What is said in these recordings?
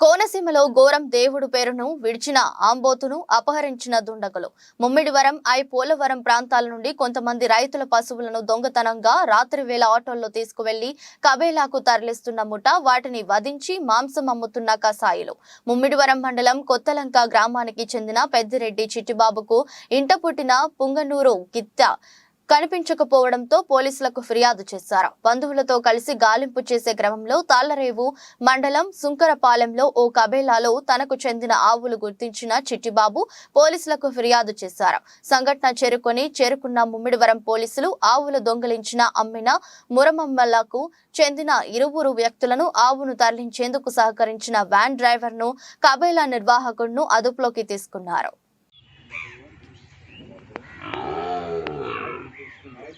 కోనసీమలో ఘోరం దేవుడు పేరును విడిచిన ఆంబోతును అపహరించిన దుండగులు. ముమ్మిడివరం ఐ పోలవరం ప్రాంతాల నుండి కొంతమంది రైతుల పశువులను దొంగతనంగా రాత్రి వేళ ఆటోల్లో తీసుకువెళ్ళి కబేలాకు తరలిస్తున్న ముఠ వాటిని వధించి మాంసం అమ్ముతున్న కసాయిలు. ముమ్మిడివరం మండలం కొత్తలంక గ్రామానికి చెందిన పెద్దిరెడ్డి చిట్టిబాబుకు ఇంట పుట్టిన పుంగనూరు గిత్త కనిపించకపోవడంతో పోలీసులకు ఫిర్యాదు చేశారు. బంధువులతో కలిసి గాలింపు చేసే క్రమంలో తాళ్ళరేవు మండలం సుంకరపాలెంలో ఓ కబేలాలో తనకు చెందిన ఆవులు గుర్తించిన చిట్టిబాబు పోలీసులకు ఫిర్యాదు చేశారు. సంఘటన చేరుకొని చేరుకున్న ముమ్మిడివరం పోలీసులు ఆవులు దొంగిలించిన అమ్మిన మురమమ్మలకు చెందిన ఇరువురు వ్యక్తులను ఆవును తరలించేందుకు సహకరించిన వ్యాన్ డ్రైవర్ను కబేలా నిర్వాహకుడును అదుపులోకి తీసుకున్నారు.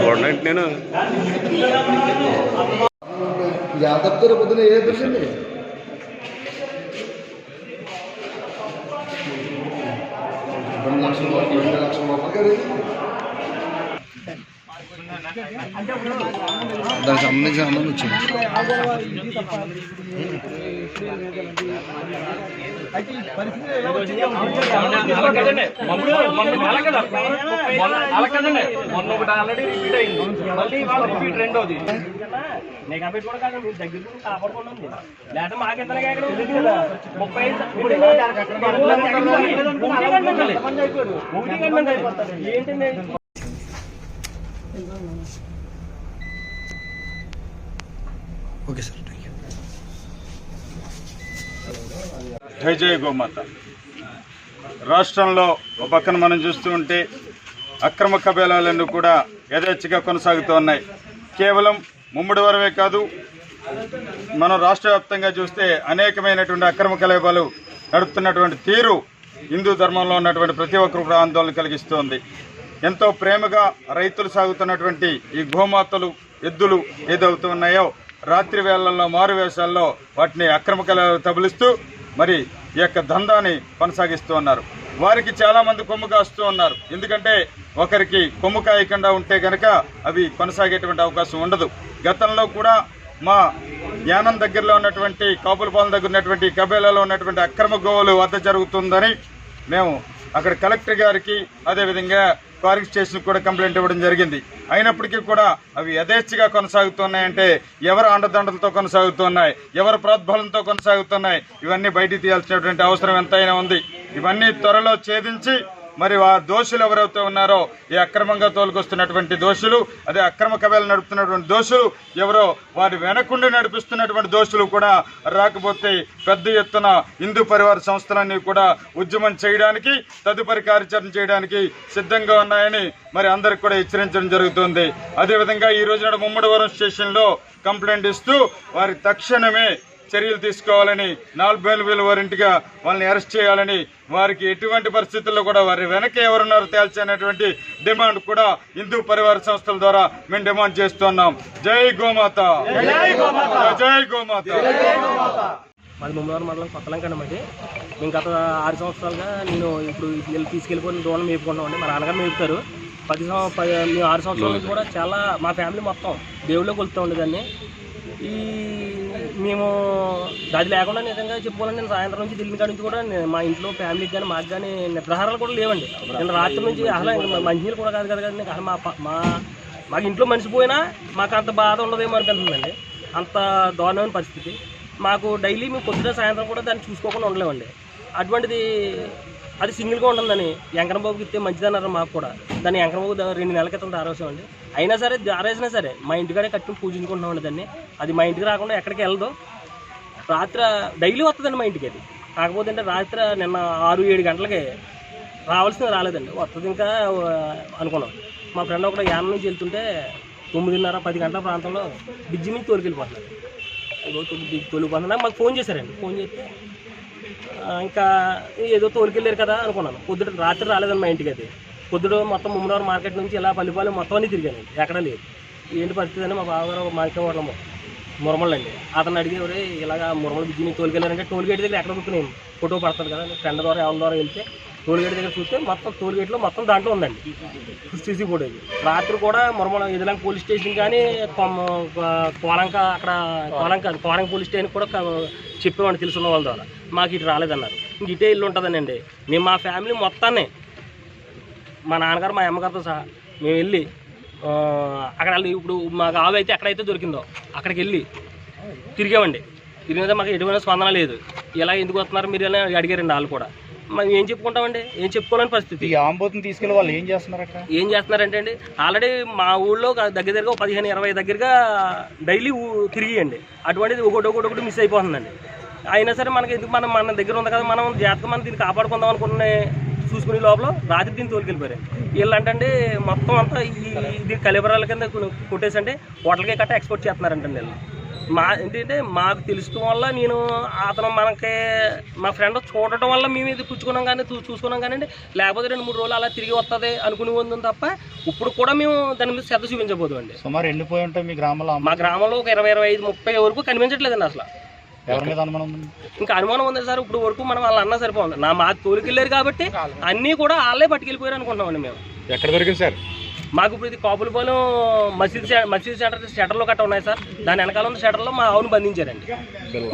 చూడండి నేను. జాతర పొద్దున ఏ దృశ్యండి రెండు లక్షల రూపాయలు రెండు లక్షల రూపాయలు దానికి సంబంధించిన అన్నం వచ్చింది. మొన్న ఒకటి ఆల్రెడీ రిపీట్ అయింది మళ్ళీ ఇవాళ రిపీట్ రెండోది నేను పెట్టుకోవడం కాదు దగ్గర నుంచి కాపాడుకోండి లేకపోతే మాకెంత ముప్పై ఐదు ఇప్పుడు ఓకే సార్ థ్యాంక్ యూ జై జయ గోమాత. రాష్ట్రంలో ఒక పక్కన మనం చూస్తూ ఉంటే అక్రమ కబేలాలన్నీ కూడా యథేచ్ఛగా కొనసాగుతూ ఉన్నాయి. కేవలం ముమ్మడి వరమే కాదు మనం రాష్ట్ర వ్యాప్తంగా చూస్తే అనేకమైనటువంటి అక్రమ కలేబాలు నడుపుతున్నటువంటి తీరు హిందూ ధర్మంలో ఉన్నటువంటి ప్రతి ఒక్కరు కూడా ఆందోళన కలిగిస్తోంది. ఎంతో ప్రేమగా రైతులు సాగుతున్నటువంటి ఈ గోమాతలు ఎద్దులు ఏదవుతూ ఉన్నాయో రాత్రి వేళల్లో మారు వేషాల్లో వాటిని అక్రమ కళలు తబలిస్తూ మరి ఈ యొక్క దందాన్ని కొనసాగిస్తూ ఉన్నారు. వారికి చాలామంది కొమ్ము కాస్తూ ఉన్నారు. ఎందుకంటే ఒకరికి కొమ్ము కాయకుండా ఉంటే కనుక అవి కొనసాగేటువంటి అవకాశం ఉండదు. గతంలో కూడా మా యానం దగ్గరలో ఉన్నటువంటి కాపులపాలెం దగ్గర ఉన్నటువంటి కబేలాలో ఉన్నటువంటి అక్రమ గోవులు వద్ద జరుగుతుందని మేము అక్కడ కలెక్టర్ గారికి అదేవిధంగా ఫారెస్ట్ స్టేషన్ కూడా కంప్లైంట్ ఇవ్వడం జరిగింది. అయినప్పటికీ కూడా అవి యథేచ్ఛగా కొనసాగుతున్నాయంటే ఎవరు అండదండలతో కొనసాగుతున్నాయి ఎవరు ప్రోద్బలంతో కొనసాగుతున్నాయి ఇవన్నీ బయటికి తీయాల్సినటువంటి అవసరం ఎంతైనా ఉంది. ఇవన్నీ త్వరలో ఛేదించి మరి ఆ దోషులు ఎవరైతే ఉన్నారో ఈ అక్రమంగా తోలుకొస్తున్నటువంటి దోషులు అదే అక్రమ కవేలు నడుపుతున్నటువంటి దోషులు ఎవరో వారి వెనకుండి నడిపిస్తున్నటువంటి దోషులు కూడా రాకపోతే పెద్ద ఎత్తున హిందూ పరివార సంస్థలన్నీ కూడా ఉద్యమం చేయడానికి తదుపరి కార్యాచరణ చేయడానికి సిద్ధంగా ఉన్నాయని మరి అందరికి కూడా హెచ్చరించడం జరుగుతుంది. అదేవిధంగా ఈ రోజున ముమ్మడివరం స్టేషన్లో కంప్లైంట్ ఇస్తూ వారి తక్షణమే చర్యలు తీసుకోవాలని నాలుగు వేల వేల వారింటిగా వాళ్ళని అరెస్ట్ చేయాలని వారికి ఎటువంటి పరిస్థితుల్లో కూడా వారి వెనక ఎవరున్నారో తేల్చనేటువంటి డిమాండ్ కూడా హిందూ పరివార సంస్థల ద్వారా మేము డిమాండ్ చేస్తున్నాం. జై గోమాత. జై గోమాత. మాది ముమ్మవారం మండలం కొత్తలంకన్న మాది. మేము గత ఆరు సంవత్సరాలుగా నేను ఇప్పుడు వీళ్ళు తీసుకెళ్ళిపోయిన దూరం మేపుకుంటామండి మా నాన్నగారు మేపుతారు. పది సంవ పది మేము ఆరు సంవత్సరాల నుంచి కూడా చాలా మా ఫ్యామిలీ మొత్తం దేవుళ్ళో కొలుతూ ఉండేదాన్ని. ఈ మేము అది లేకుండా నిజంగా చెప్పుకోవాలంటే నేను సాయంత్రం నుంచి దిల్మి కాడ నుంచి కూడా మా ఇంట్లో ఫ్యామిలీకి కానీ మాకు కానీ నిద్రాహారాలు కూడా లేవండి. నేను రాత్రి నుంచి అసలు మంచినీళ్ళు కూడా కాదు కదా కానీ అసలు మా మా మాకు ఇంట్లో మనిషి పోయినా మాకు అంత బాధ ఉండదేమో అనిపిస్తుందండి. అంత దారుణమైన పరిస్థితి. మాకు డైలీ మేము పొద్దున సాయంత్రం కూడా దాన్ని చూసుకోకుండా ఉండలేమండి. అటువంటిది అది సింగిల్గా ఉంటుందని వెంకటబాబుకి ఇస్తే మంచిదన్నారు మాకు కూడా. దాన్ని వెంకటబాబు రెండు నెలల క్రితం దారేసామండి అయినా సరే దారేసినా సరే మా ఇంటికాడే కట్టుకుని పూజించుకుంటున్నామండి దాన్ని. అది మా ఇంటికి రాకుండా ఎక్కడికి వెళ్ళదు. రాత్రి డైలీ వస్తుందండి మా ఇంటికి అది. కాకపోతే అంటే రాత్రి నిన్న ఆరు ఏడు గంటలకి రావాల్సింది రాలేదండి. వస్తుంది ఇంకా అనుకున్నాం. మా ఫ్రెండ్ ఒకటి యానం నుంచి వెళ్తుంటే తొమ్మిదిన్నర పది గంటల ప్రాంతంలో బిజ్జి నుంచి తోలుకెళ్ళిపోతున్నారు తొలిపోతున్నా తొలి- మాకు ఫోన్ చేశారండి. ఫోన్ చేస్తే ఇంకా ఏదో తోలుకెళ్ళారు కదా అనుకున్నాను. పొద్దుట రాత్రి రాలేదండి మా ఇంటికి అది. పొద్దుడు మొత్తం ముమ్మనవరం మార్కెట్ నుంచి ఇలా పల్లిపాలెం మొత్తం అన్ని తిరిగాను ఎక్కడ లేదు. ఏంటి పరిస్థితి అని మా బావగారు మార్కెట్ వాళ్ళము మురమళ్ళు అతను అడిగేవారు ఇలాగ మురమల బిజ్జిని టోల్గేట్ టోల్ గేట్ దగ్గర ఎక్కడ కూర్చున్నాను ఫోటో పడుతుంది కదా. ఫ్రెండ్ ద్వారా ఎవరి ద్వారా వెళ్తే టోల్గేట్ దగ్గర చూస్తే మొత్తం టోల్గేట్లో మొత్తం దాంట్లో ఉందండి. CC footage. రాత్రి కూడా మురమల ఇదిలాంటి పోలీస్ స్టేషన్ కానీ కొమ్మ- కోలంక అక్కడ కోలంక కోలంక పోలీస్ స్టేషన్ కూడా క- చెప్పేవాడిని తెలుసున్న వాళ్ళ ద్వారా. మాకు ఇటు రాలేదన్నారు. ఇంక ఇటే ఇల్లు ఉంటుందనండి. మేము మా ఫ్యామిలీ మొత్తాన్ని మా నాన్నగారు మా అమ్మగారితో సహా మేము వెళ్ళి అక్కడ ఇప్పుడు మాకు ఆవు అయితే ఎక్కడైతే దొరికిందో అక్కడికి వెళ్ళి తిరిగామండి. తిరిగితే మాకు ఎటువంటి స్పందన లేదు. ఇలా ఎందుకు వస్తున్నారు మీరు ఇలా అడిగారండి వాళ్ళు కూడా. మనం ఏం చెప్పుకుంటామండి? ఏం చెప్పుకోలేని పరిస్థితి. ఈ ఆంబోతుని తీసుకెళ్ళి వాళ్ళు ఏం చేస్తున్నారు అక్కడ ఏం చేస్తున్నారంటే అండి ఆల్రెడీ మా ఊళ్ళో దగ్గర దగ్గర పదిహేను ఇరవై దగ్గరగా డైలీ తిరిగియండి. అటువంటిది ఒకటి ఒకటి ఒకటి మిస్ అయిపోతుందండి. అయినా సరే మనకి ఎందుకు మనం మన దగ్గర ఉంది కదా మనం జాగ్రత్తగా మనం దీన్ని కాపాడుకుందాం అనుకునే చూసుకునే లోపల రాత్రి దీన్ని తోలుకెళ్ళిపోయారు. వీళ్ళు అంటే మొత్తం అంతా ఈ ఇది కలిబరాల కింద కొట్టేసంటే హోటల్కి గట్టా ఎక్స్పోర్ట్ చేస్తున్నారంటండి వీళ్ళు. మా ఏంటంటే మాకు తెలుసుకోవడం వల్ల నేను అతను మనకి మా ఫ్రెండ్ చూడటం వల్ల మేము ఇది పుచ్చుకున్నాం కానీ చూ చూసుకున్నాం కానీ లేకపోతే రెండు మూడు రోజులు అలా తిరిగి వస్తుంది అనుకుని ఉంది తప్ప ఇప్పుడు కూడా మేము దాని మీద శ్రద్ధ చూపించబోదు అండి. సుమారు ఎండిపోయి ఉంటాయి మీ గ్రామంలో. మా గ్రామంలో ఒక ఇరవై ఇరవై ఐదు ముప్పై వరకు కనిపించట్లేదండి అసలు. ఎవరి మీద అనుమానం ఉంది? ఇంకా అనుమానం ఉంది సార్ ఇప్పుడు వరకు మనం వాళ్ళ అన్న సరిపోతుంది నా మాకు తోలికెళ్ళారు కాబట్టి అన్నీ కూడా వాళ్ళే పట్టుకెళ్ళిపోయారు అనుకుంటున్నామండి మేము. ఎక్కడ దొరికింది సార్? మాకు ఇప్పుడు ఇది కాపులపాలెం మసీద్ మసీద్ సెంటర్ షటర్లు గట్ట ఉన్నాయి సార్. దాని వెనకాల ఉన్న షటర్లో మా ఆవును బంధించారండి.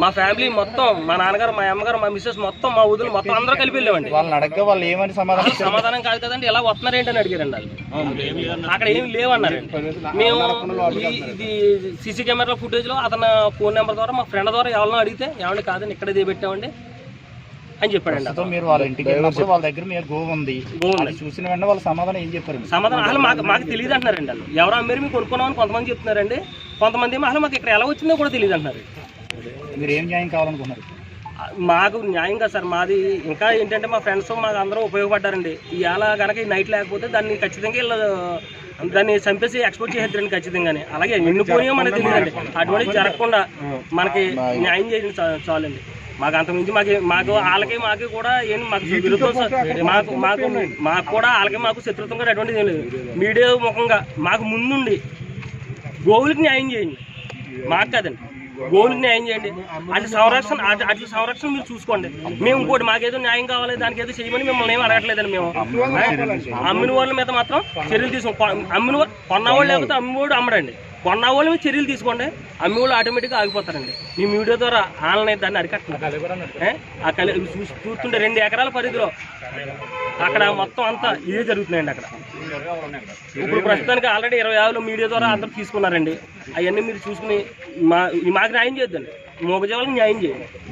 మా ఫ్యామిలీ మొత్తం మా నాన్నగారు మా అమ్మగారు మా మిస్సెస్ మొత్తం మా వదులు మొత్తం అందరూ కలిపి వెళ్ళామండి. వాళ్ళని వాళ్ళు ఏమని సమాధానం సమాధానం కాదు కదండి ఎలా వస్తున్నారు ఏంటని అడిగారండి వాళ్ళు. అక్కడ ఏమి లేవన్నారండి మేము ఇది సీసీ కెమెరా ఫుటేజ్లో అతను ఫోన్ నెంబర్ ద్వారా మా ఫ్రెండ్ ద్వారా ఎవరినో అడిగితే ఏమండి కాదండి ఇక్కడ ఇదే పెట్టామండి అని చెప్పాడండి. మీరు వాళ్ళ ఇంటికి వెళ్ళినప్పుడు వాళ్ళ దగ్గర మీ గోవు ఉంది. చూసిన వెంటనే వాళ్ళ సమాధానం ఏం చెప్పారు మీకు? సమాధానం అసలు మాకు మాకు తెలియదు అంటున్నారండి వాళ్ళు ఎవరు అమ్మారు మీకు కొనుక్కున్నామని కొంతమంది చెప్తున్నారండి. కొంతమంది ఏమో అసలు మాకు ఇక్కడ ఎలా వచ్చిందో కూడా తెలియదు అంటున్నారు. మీరు ఏం న్యాయం కావాలనుకున్నారు? మాకు న్యాయం కాదు సార్. మాది ఇంకా ఏంటంటే మా ఫ్రెండ్స్ మాకు అందరూ ఉపయోగపడ్డారండి. ఇవాళ కనుక ఈ నైట్ లేకపోతే దాన్ని ఖచ్చితంగా వీళ్ళు దాన్ని చంపేసి ఎక్స్పోర్ట్ చేసేద్దరండి ఖచ్చితంగానే. అలాగే ఎన్ని పోయో మనకు తెలియదండి. అటువంటివి జరగకుండా మనకి న్యాయం చేయండి చాలండి. మాకు అంతకుమించి మాకు మాకు వాళ్ళకి మాకు కూడా ఏం మాకు సార్. మాకు మాకు మాకు కూడా వాళ్ళకి మాకు శత్రుత్వం కూడా అటువంటిది ఏం లేదు. మీడియా ముఖంగా మాకు ముందుండి గోవులకి న్యాయం చేయండి. మాకు కాదండి. గోవులకి న్యాయం చేయండి. అటు సంరక్షణ అటు అటు సంరక్షణ మీరు చూసుకోండి. మేము ఇంకోటి మాకేదో న్యాయం కావాలి దానికి ఏదో చేయమని మిమ్మల్ని ఏం అడగట్లేదండి మేము. అమ్మిన వాళ్ళ మీద మాత్రం చర్యలు తీసుకో. అమ్మిన కొన్నవాళ్ళు లేకపోతే అమ్మివాడు అమ్మడండి. కొన్న వాళ్ళ మీద చర్యలు తీసుకోండి. అమ్మి వాళ్ళు ఆటోమేటిక్గా ఆగిపోతారండి. ఈ మీడియా ద్వారా ఆన్లైన్ దాన్ని అరికట్టాలి ఏ? ఆ కలి చూ- చూస్తుంటే రెండు ఎకరాల పరిధిలో. అక్కడ మొత్తం అంతా ఇదే జరుగుతున్నాయండి అక్కడ. ఇప్పుడు ప్రస్తుతానికి ఆల్రెడీ ఇరవై ఆరులో మీడియా ద్వారా అందరూ తీసుకున్నారండి. అవన్నీ మీరు చూసుకుని మా ఈ మాకు న్యాయం చేద్దండి మోగజాలకు న్యాయం చేయండి.